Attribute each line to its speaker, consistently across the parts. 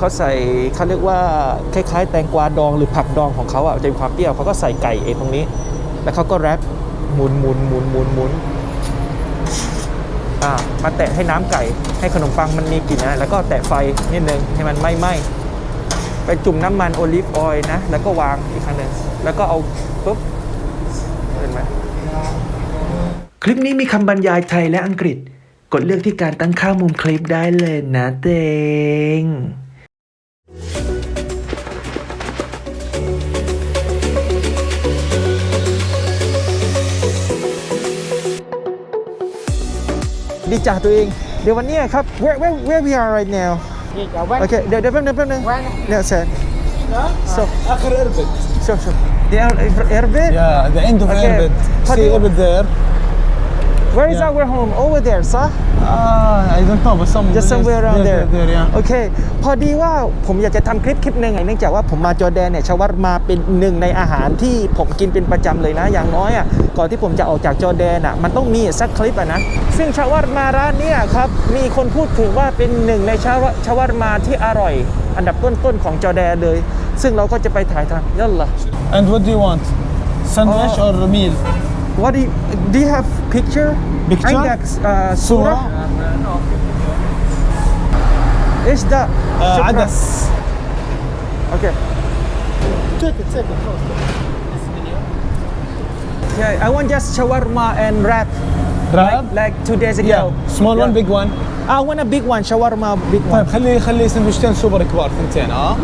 Speaker 1: เขาใส่เขาเรียกว่าคล้ายๆ แตงกวาดองหรือผักดองของเขาอะจะมีความเปรี้ยวเขาก็ใส่ไก่เองตรงนี้ แล้วเขาก็แรปหมุนหมุนหมุนหมุนหมุนอ่ามาแตะให้น้ำไก่ให้ขนมปังมันมีกลิ่นนะแล้วก็แตะไฟนิดนึงให้มันไหม้ไหม้ไปจุ่มน้ำมันโอลิฟออยล์นะ แล้วก็วางอีกครั้งหนึ่งแล้วก็เอาปุ๊บเห็นไหม
Speaker 2: คลิปนี้มีคำบรรยายไทยและอังกฤษ กดเลือกที่การตั้งค่ามุมคลิปได้เลยนะเตง
Speaker 1: ดีจ่าตัวเอง เดี๋ยววันเนี้ยครับ where where where we are right now โอเค เดี๋ยวเดี๋ยวแป๊บนึงแป๊บนึงเนี่ยเสร็จ so
Speaker 3: اخر اربد
Speaker 1: so so the air airbit
Speaker 3: Yeah, the end of
Speaker 1: Okay.
Speaker 3: Irbid.
Speaker 1: How do
Speaker 3: See
Speaker 1: you-
Speaker 3: Irbid there?
Speaker 1: Where is
Speaker 3: Yeah.
Speaker 1: our home over there sir
Speaker 3: Ah, I don't know, but some
Speaker 1: just somewhere around there
Speaker 3: there, there, yeah.
Speaker 1: โอเคพอดีว่าผมอยากจะทำคลิปคลิปหนึ่งเนื่องจากว่าผมมาจอร์แดนเนี่ยชาวัตมาเป็นหนึ่งในอาหารที่ผมกินเป็นประจำเลยนะ อย่างน้อยอะ ก่อนที่ผมจะออกจากจอร์แดนอะ มันต้องมีสักคลิปอะนะ ซึ่งชาวัตมาร้านเนี้ยครับ มีคนพูดถึงว่าเป็นหนึ่งในชาวชาวัตมาที่อร่อย อันดับต้นๆของจอร์แดนเลย ซึ่งเราก็จะไปถ่ายทำยัลละ
Speaker 3: And what do you want? Sandwich
Speaker 1: Oh.
Speaker 3: or meal?
Speaker 1: What do you, do you have picture
Speaker 3: Picture?
Speaker 1: عندك uh,
Speaker 3: صورة؟
Speaker 1: صورة ايش ده
Speaker 3: آه،
Speaker 1: شكراً.
Speaker 3: عدس.
Speaker 1: Okay. Yeah, I want just shawarma and wrap.
Speaker 3: Wrap?
Speaker 1: Like, like two days ago.
Speaker 3: Yeah. Small one,
Speaker 1: Yeah.
Speaker 3: big one.
Speaker 1: I want a big one, shawarma big
Speaker 3: طيب
Speaker 1: one.
Speaker 3: خلي خلي سندويشتين سوبر كبار ثنتين اه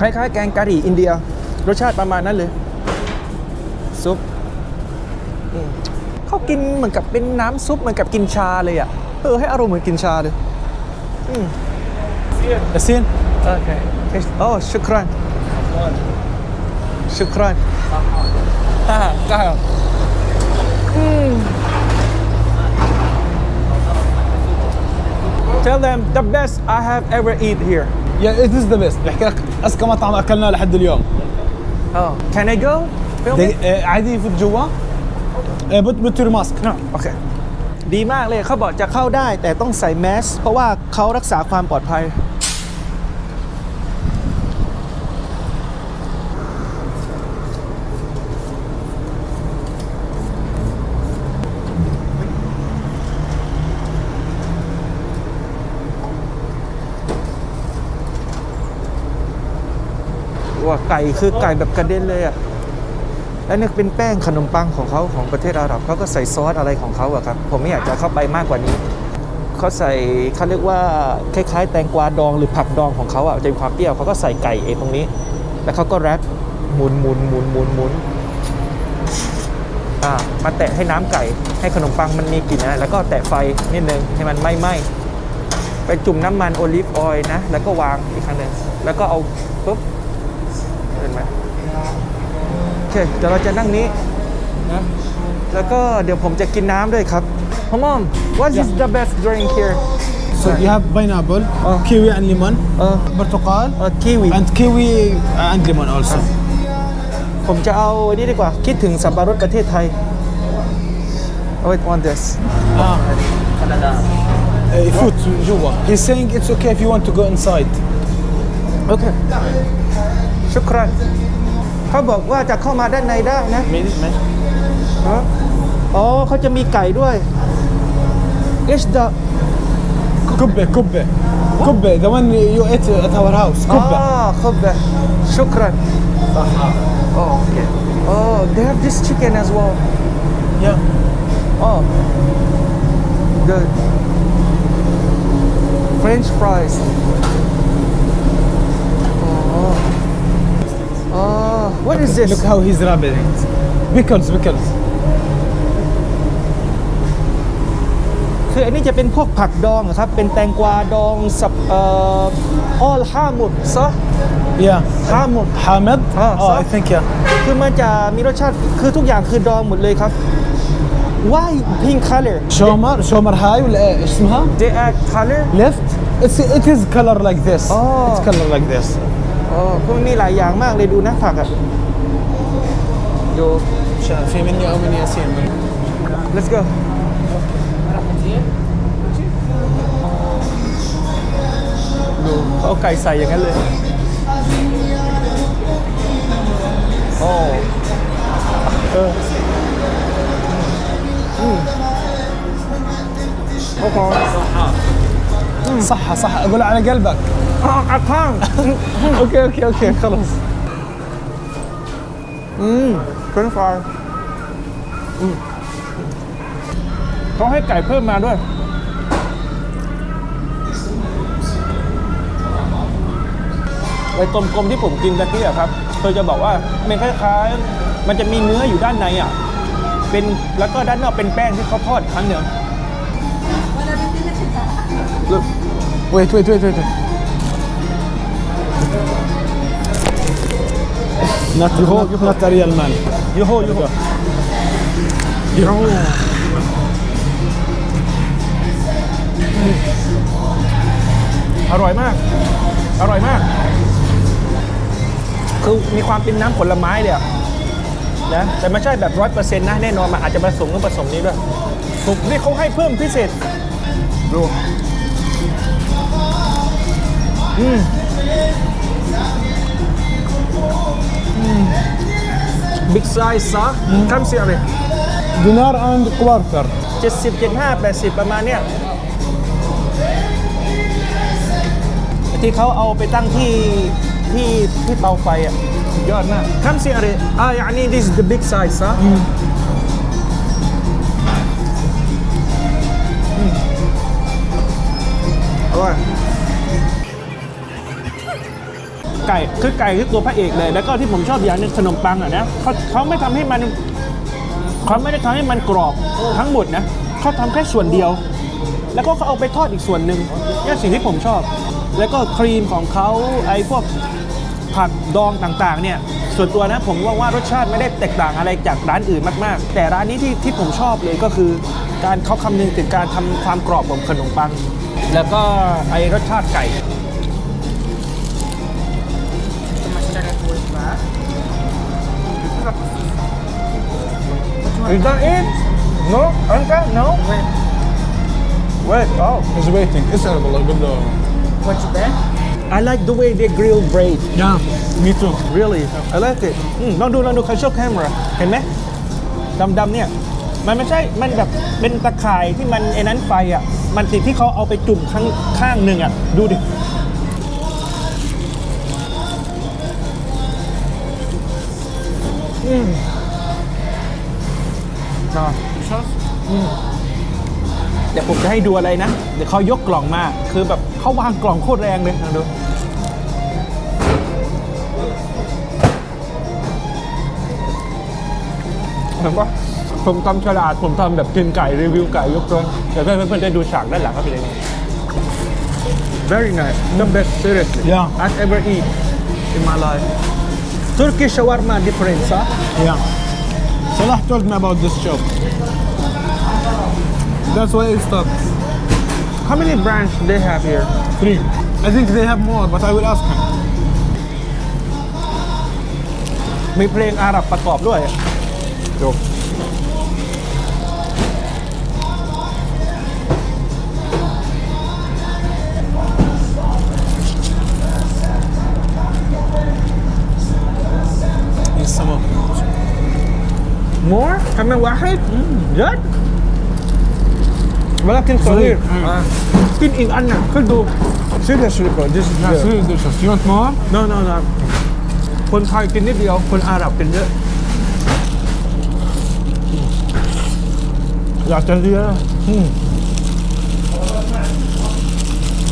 Speaker 1: คล้ายๆแกงกะหรี่อินเดีย รสชาติประมาณนั้นเลย ซุปอืมเขากินเหมือนกับเป็นน้ำซุปเหมือนกับกินชาเลยอ่ะ เออให้อารมณ์เหมือนกินชาเลย
Speaker 3: ياسين
Speaker 1: โอเคโอ้ชุกรันชุกรันอ่าก็อืม Tell them the best I have ever eat here.
Speaker 3: يا it is the best بحكي لك اذكى مطعم اكلناه لحد اليوم
Speaker 1: Oh, can I go? Film
Speaker 3: دق-
Speaker 1: it?
Speaker 3: آه، عادي يفوت جوا آه، بوت بوت يور ماسك
Speaker 1: No. โอเค ดีมากเลยเขาบอกจะเข้าได้ แต่ต้องใส่แมส เพราะว่าเขารักษาความปลอดภัย ว่าไก่คือไก่แบบกระเด็นเลยอ่ะ และนี่เป็นแป้งขนมปังของเขาของประเทศอาหรับเขาก็ใส่ซอสอะไรของเขาอะครับ ผมไม่อยากจะเข้าไปมากกว่านี้เขาใส่เขาเรียกว่าคล้ายๆ แตงกวาดองหรือผักดองของเขาอะจะมีความเปรี้ยวเขาก็ใส่ไก่เองตรงนี้ แล้วเขาก็แรปหมุนหมุนหมุนหมุนหมุนอ่ามาแตะให้น้ำไก่ให้ขนมปังมันมีกลิ่นนะแล้วก็แตะไฟนิดนึงให้มันไหม้ไหม้ไปจุ่มน้ำมันโอลิฟออยล์นะ แล้วก็วางอีกครั้งหนึ่งแล้วก็เอาปุ๊บเห็นไหม เค เดี๋ยวเราจะนั่งนี้นะ แล้วก็เดี๋ยวผมจะกินน้ำด้วยครับพ่อมอม what is the best drink here
Speaker 3: So you have pineapple,
Speaker 1: Oh.
Speaker 3: kiwi and lemon,
Speaker 1: เออ
Speaker 3: برتقال,
Speaker 1: เออคิวี
Speaker 3: and kiwi and lemon also.
Speaker 1: ผมจะเอาอันนี้ดีกว่า คิดถึงสับปะรดประเทศไทย oh wait want this
Speaker 3: Ah. Uh, يفوت جوا. He's saying it's okay if you want to go inside.
Speaker 1: โอ เค ชุกรันเขาบอกว่าจะเข้ามาด้านในได้นะ
Speaker 3: ماشي ماشي.
Speaker 1: ฮะอ๋อเขาจะมีไก่ด้วย It's the
Speaker 3: كبة كبة كبة the one you ate at our house
Speaker 1: อ๋อ
Speaker 3: كبة
Speaker 1: เขาแบบชุกรัน Oh, okay. Oh, they have this chicken as well.
Speaker 3: yeah
Speaker 1: Oh, the French fries. Oh, oh, what is this?
Speaker 3: look how he's rubbing it pickles pickles
Speaker 1: คืออันนี้จะเป็นพวกผักดองเหรอครับ เป็นแตงกวาดองสับเอ่อออลฮามุดซะ
Speaker 3: yeah
Speaker 1: ฮามุด
Speaker 3: حامد
Speaker 1: Ah,
Speaker 3: oh
Speaker 1: صح.
Speaker 3: I think yeah
Speaker 1: คือมันจะมีรสชาติ คือทุกอย่างคือดองหมดเลยครับ Why pink color
Speaker 3: شومر شومر هاي ولا ايه ايش اسمها
Speaker 1: They add color
Speaker 3: left it's it is color like this
Speaker 1: Oh.
Speaker 3: it's color like this
Speaker 1: อ๋อคือมันมีหลายอย่างมากเลยดูนะผักอะดู
Speaker 3: شا- في مني او من ياسين
Speaker 1: let's go เอาไก่ใส่อย่างนั้นเลย โอ้เอออืมโอ้โห
Speaker 3: صح صح اقول على قلبك
Speaker 1: ข้างข้างโอเคโอเคโอเคขลัสอืมเฟรนฟรายอืมเขาให้ไก่เพิ่มมาด้วยไอ้กลมๆที่ผมกินตะกี้อะครับเธอจะบอกว่ามันคล้ายๆ มันจะมีเนื้ออยู่ด้านในอะ เป็นแล้วก็ด้านนอกเป็นแป้งที่เขาทอดครั้งเดียว
Speaker 3: เว้ยช่วยช่วยช่ว
Speaker 1: ย โฮยูโฮยูโฮอร่อยมาก อร่อยมาก คือมีความเป็นน้ำผลไม้เลยอะนะแต่ไม่ใช่แบบร้อยเปอร์เซ็นต์นะ แน่นอนมันอาจจะผสมกับผสมนี้ด้วยผมนี่เขาให้เพิ่มพิเศษดูอืม บิ๊กไซส์ซะทำเสียเลย
Speaker 3: dinar and quarter
Speaker 1: เจ็ดสิบเจ็ดห้าแปดสิบประมาณเนี้ยที่เขาเอาไปตั้งที่ที่ที่เตาไฟอะสุดยอดมากคำเสียเลยอ่าอย่างนี้ this is the big size ซะ ไก่คือไก่คือตัวพระเอกเลย แล้วก็ที่ผมชอบอย่างหนึงขนมปังอะนะเขาเขาไม่ทำให้มันเขาไม่ได้ทำให้มันกรอบทั้งหมดนะเขาทำแค่ส่วนเดียว แล้วก็เขาเอาไปทอดอีกส่วนหนึ่งนี่สิ่งที่ผมชอบ แล้วก็ครีมของเขาไอ้พวกผักดองต่างๆ เนี่ย ส่วนตัวนะผมว่าว่ารสชาติไม่ได้แตกต่างอะไรจากร้านอื่นมากๆ แต่ร้านนี้ที่ที่ผมชอบเลยก็คือการเขาคำนึงถึงการทำความกรอบของขนมปัง แล้วก็ไอ้รสชาติไก่ up. Is that it? No? Anka? No? Wait. Wait, oh.
Speaker 3: He's waiting. It's a window.
Speaker 4: What's that?
Speaker 1: I like the way they grill braid.
Speaker 3: Yeah, me too.
Speaker 1: Really? I like it. อืลองดูลองดู cultural คเห็นไหมดำๆเนี่ย มันไม่ใช่ มันแบบเป็นตะข่ายที่มันไอ้นั้นไฟอะ มันติดที่เขาเอาไปจุ่มข้างข้างหนึ่งอะ ดูดิ อืมอะอืมเดี๋ยวผมจะให้ดูอะไรนะ เดี๋ยวเขายกกล่องมา คือแบบเขาวางกล่องโคตรแรงเลยลองดูเห็นปะผมทำฉลาด ผมทำแบบกินไก่รีวิวไก่ยกตัวเดี๋ยวให้เพื่อนๆได้ดูฉากด้านหลังครับเป็นยังไง Very nice the best seriously
Speaker 3: Yeah.
Speaker 1: I've ever eat in my life Turkish shawarma different huh?
Speaker 3: yeah Salah told me about this shop that's why I stopped
Speaker 1: How many branch they have here
Speaker 3: three I think they have more but I will ask him
Speaker 1: มีเพลงอาหรับประกอบด้วยดู
Speaker 3: Yes, more
Speaker 1: كمان واحد جد ولكن صغير
Speaker 3: صغير.
Speaker 1: آه. กินอีกอันน่ะขึ้นดู seriously bro this is
Speaker 3: Yeah,
Speaker 1: good
Speaker 3: seriously delicious. You want more?
Speaker 1: no no no คนไทยกินนิดเดียว คนอาหรับกินเยอะ อยากจะเรียนอะอืม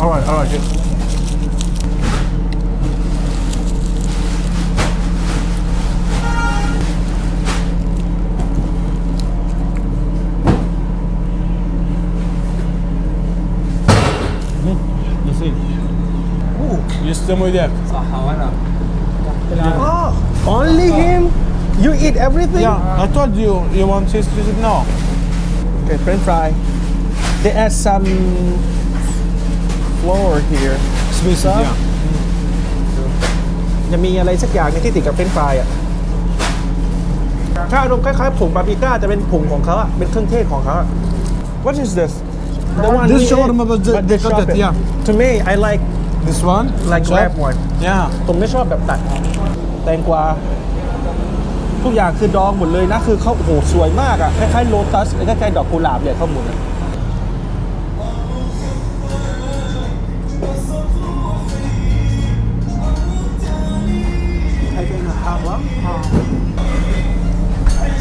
Speaker 1: อร่อย อร่อยจริง
Speaker 3: Zamodiak. So Havana.
Speaker 1: Oh, only him? You eat everything?
Speaker 3: Yeah, I told you you want cheese pizza. No.
Speaker 1: Okay, French fry. They add some flour here. Swiss up.
Speaker 3: Yeah.
Speaker 1: จะมีอะไรสักอย่างในที่ติดกับเฟรนฟรายอะถ้าอารมณ์คล้ายๆผงบาร์บีก้าจะเป็นผงของเขาอะเป็นเครื่องเทศของเขา What is this? The one
Speaker 3: this shawarma, but,
Speaker 1: but
Speaker 3: they cut it. Yeah.
Speaker 1: To me, I like
Speaker 3: This one?
Speaker 1: like
Speaker 3: Chop?
Speaker 1: wrap one
Speaker 3: Yeah.
Speaker 1: ผมไม่ชอบแบบตัด แตงกวาทุกอย่างคือดองหมดเลยนะ คือเขาโอ้โหสวยมากอะคล้ายๆโลตัสคล้ายๆดอกกุหลาบเลยข้าวหมุนอะ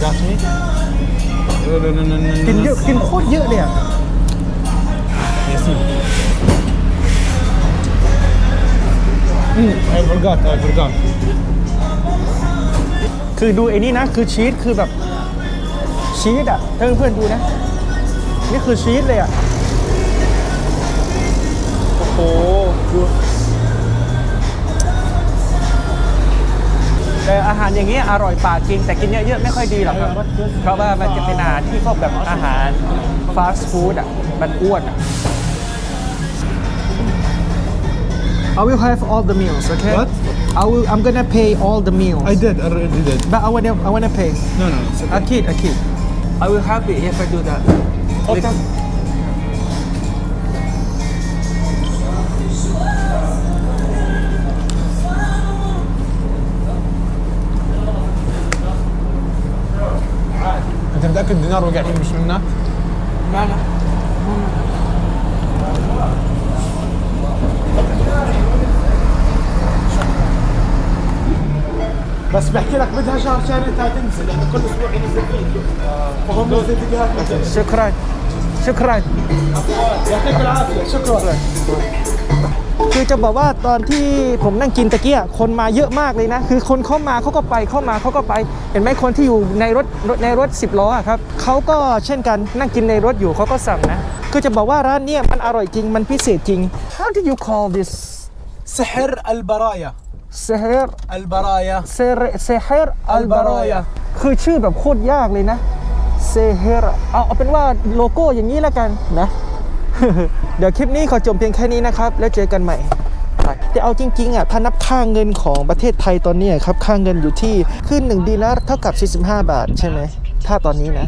Speaker 3: Got me? No, no, no, no, no, no.
Speaker 1: กินเยอะ กินโคตรเยอะเลยอะ
Speaker 3: Yes. Mm, I forgot, I forgot.
Speaker 1: คือดูไอ้นี่นะ คือชีสคือแบบชีสอะถ้าเพื่อนๆดูนะ นี่คือชีสเลยอะโอ้โหดูแต่อาหารอย่างเงี้ยอร่อยปากจริง แต่กินเยอะๆไม่ค่อยดีหรอกครับ เพราะว่ามันจะเป็นอาหารที่พวกแบบอาหารฟาสต์ฟู้ดอะมันอ้วนอะ I will have all the meals, okay?
Speaker 3: What?
Speaker 1: I will. I'm gonna pay all the meals.
Speaker 3: I did, I already did.
Speaker 1: But I wanna, I wanna pay.
Speaker 3: No, no, it's okay.
Speaker 1: A kid, a kid. I will happy if I do that.
Speaker 3: Okay. انت متاكد دينار وقاعدين مش منك؟
Speaker 1: لا لا.
Speaker 3: بس بحكي لك بدها شهر شهرين ثلاثه تنزل لانه كل اسبوع ينزل فيديو فهم نزل فيديوهات مثل
Speaker 1: شكرا. شكرا.
Speaker 3: يعطيك العافيه شكرا
Speaker 1: คือจะบอกว่าตอนที่ผมนั่งกินตะเกียคนมาเยอะมากเลยนะ คือคนเข้ามาเขาก็ไปเข้ามาเขาก็ไป เห็นไหมคนที่อยู่ในรถรถในรถ 10 ล้ออะครับเขาก็เช่นกันนั่งกินในรถอยู่เขาก็สั่งนะ คือจะบอกว่าร้านเนี้ยมันอร่อยจริงมันพิเศษจริง How do you call this
Speaker 3: سحر البرايا
Speaker 1: เซฮร์
Speaker 3: البرايا
Speaker 1: เซเรเซเฮร์อัลบารอยาคือชื่อแบบโคตรยากเลยนะเซเฮร์เอาเอาเป็นว่าโลโก้อย่างนี้แล้วกันนะ เดี๋ยวคลิปนี้ขอจบเพียงแค่นี้นะครับ แล้วเจอกันใหม่แต่เอาจริงๆอ่ะถ้านับค่าเงินของประเทศไทยตอนนี้ครับ ค่าเงินอยู่ที่ขึ้น1ดีนาร์เท่ากับ 45 บาทใช่ไหม ถ้าตอนนี้นะ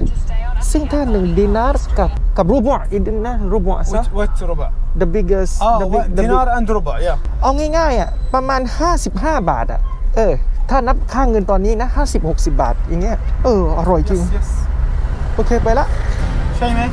Speaker 1: ซึ่งถ้า 1ดีนาร์กับ กับรูบวอีกนะรูบวซะ
Speaker 3: وات وات ربع
Speaker 1: the biggest
Speaker 3: اه
Speaker 1: the big, the big,
Speaker 3: دينار اند ربع يا
Speaker 1: เอาง่ายๆอ่ะประมาณ 55 บาทอ่ะ เออ ถ้านับค่าเงินตอนนี้นะ 50 60 บาท อย่างเงี้ย เออ อร่อยจริง
Speaker 3: يس
Speaker 1: โอเคไปละ
Speaker 3: شيماء